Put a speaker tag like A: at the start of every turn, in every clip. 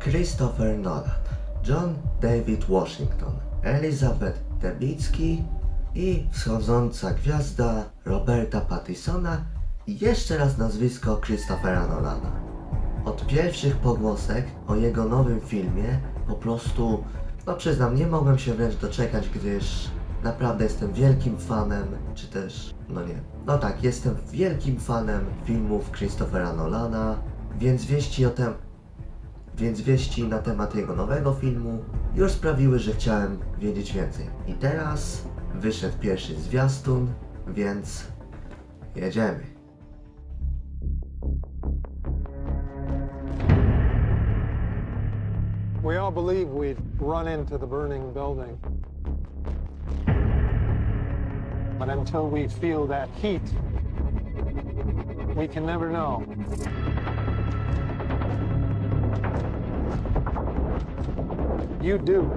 A: Christopher Nolan, John David Washington, Elizabeth Debicki i wschodząca gwiazda Roberta Pattisona i jeszcze raz nazwisko Christophera Nolana. Od pierwszych pogłosek o jego nowym filmie po prostu, no przyznam, nie mogłem się wręcz doczekać, gdyż naprawdę jestem wielkim fanem, czy też, no nie, no tak, jestem wielkim fanem filmów Christophera Nolana, więc wieści o tem, więc wieści na temat jego nowego filmu już sprawiły, że chciałem wiedzieć więcej. I teraz wyszedł pierwszy zwiastun, więc jedziemy.
B: We all believe we'd run into the burning building. But until we feel that heat, we can never know. You do.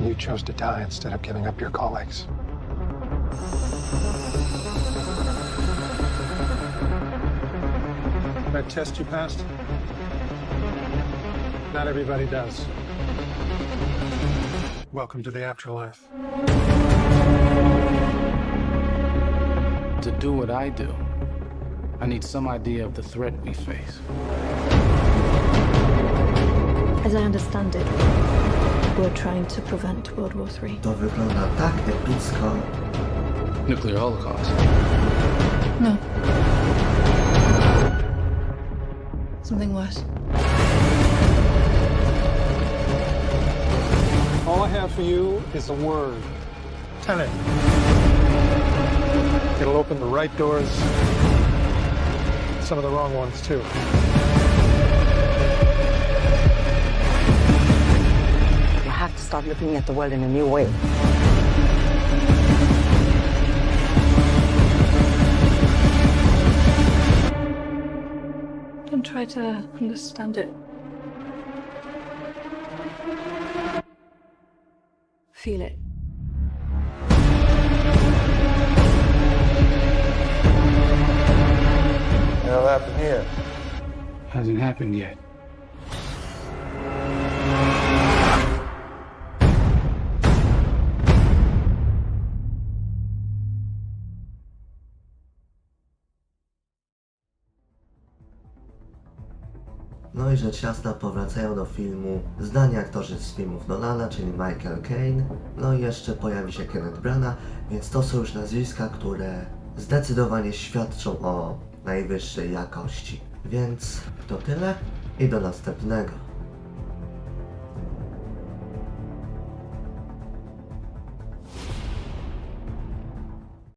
B: You chose to die instead of giving up your colleagues. That test you passed? Not everybody does. Welcome to the afterlife.
C: To do what I do, I need some idea of the threat we face.
D: As I understand it, we're trying to prevent World War III.
A: To wygląda tak epicko,
C: Nuclear holocaust.
D: No. Something worse.
B: All I have for you is a word. Tenet. It'll open the right doors, some of the wrong ones, too.
E: Start looking at the world in a new way.
D: Don't try to understand it. Feel it.
F: hell happened here?
C: Hasn't happened yet.
A: No i rzecz jasna powracają do filmu znani aktorzy z filmów Nolana, czyli Michael Caine, no i jeszcze pojawi się Kenneth Branagh, więc to są już nazwiska, które zdecydowanie świadczą o najwyższej jakości. Więc to tyle i do następnego.